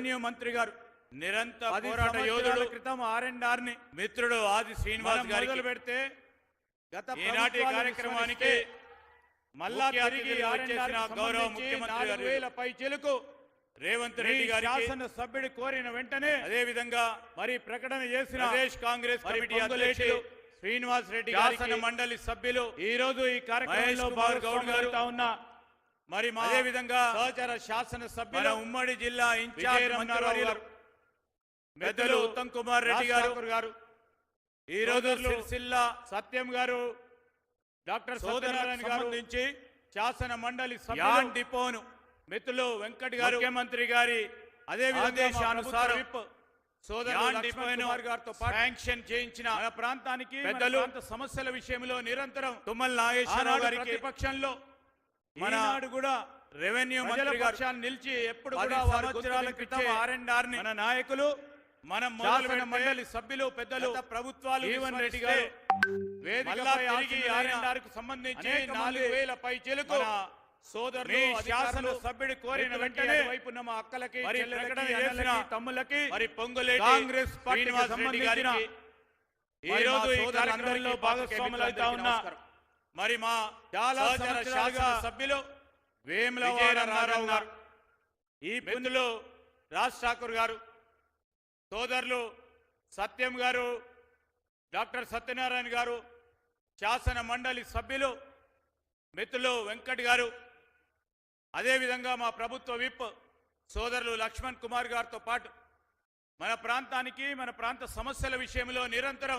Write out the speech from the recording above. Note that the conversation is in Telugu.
రెవెన్యూ మంత్రి గారు. నిరంతర పోరాట యోధుడు. క్రితం ఆర్ అండ్ ఆర్ని మిత్రుడు ఆది శ్రీనివాస్ గారికి పెడితే గత ఈనాటి కార్యక్రమానికి మళ్ళా తిరిగి గౌరవ ముఖ్యమంత్రి గారు. పై చెలుకు రేవంత్ రెడ్డి గారికి శాసన సభ్యుడు కోరిన వెంటనే అదే విధంగా మరి ప్రకటన చేసిన ప్రదేశ్ కాంగ్రెస్ కమిటీ పొంగులేటి అధ్యక్షులు శ్రీనివాస్ రెడ్డి శాసన మండలి సభ్యులు ఈ రోజు ఈ కార్యక్రమంలో గౌడ్ గారు ఉన్న మరి అదే విధంగా సహచర శాసన సభ్యులు ఉమ్మడి జిల్లా ఇన్ఛార్జ్ పెద్దలు పెద్దలు ఉత్తమ్ కుమార్ రెడ్డి గారు గారు ఈ రోజు సిరిసిల్ల సత్యం గారు డాక్టర్ సోదరులకు సత్యనారాయణ గారు సంబంధించి శాసన మండలి సభ్యులు డిపోను మిత్రులు వెంకట్ గారు ముఖ్యమంత్రి గారి అదే ఆదేశానుసారం విధంగా శాంక్షన్ చేయించిన ప్రాంతానికి పెద్దలు సమస్యల విషయంలో నిరంతరం తుమ్మల నాగేశ్వరరావు గారికి ప్రతిపక్షంలో ఈనాడు కూడా రెవెన్యూ మంత్రి గారు నిలిచి ఎప్పుడు కూడా వారి సంవత్సరాల క్రితం వినిపించే ఆర్ అండ్ ఆర్ని మన నాయకులు మనం శాసన మొదలు మండలి సభ్యులు పెద్దలు ప్రభుత్వాలు జీవన్ రెడ్డి గారు వేదికపై ఆసీనులైన ఆర్ఎన్ఆర్కు సంబంధించి నాలుగు వేల పై చెలుకు సోదరులు శాసన సభ్యుడు కోరిన వెంటనే వైపున్న మా అక్కలకి తమ్ములకి మరి పొంగులేటి కాంగ్రెస్ రెడ్డి సంబంధించిన ఈ రోజు ఈ కార్యక్రమంలో భాగస్వాములు అవుతా ఉన్నా మరి మా చాలా శాసన సభ్యులు వేములవాడ రామారావు నారాయణ గారు. ఈ పుందులు రాజ్ ఠాకూర్ గారు. సోదరులు సత్యం గారు డాక్టర్ సత్యనారాయణ గారు శాసన మండలి సభ్యులు మిత్రులు వెంకట్ గారు. అదేవిధంగా మా ప్రభుత్వ విప్ సోదరులు లక్ష్మణ్ కుమార్ గారితో పాటు మన ప్రాంతానికి మన ప్రాంత సమస్యల విషయంలో నిరంతరం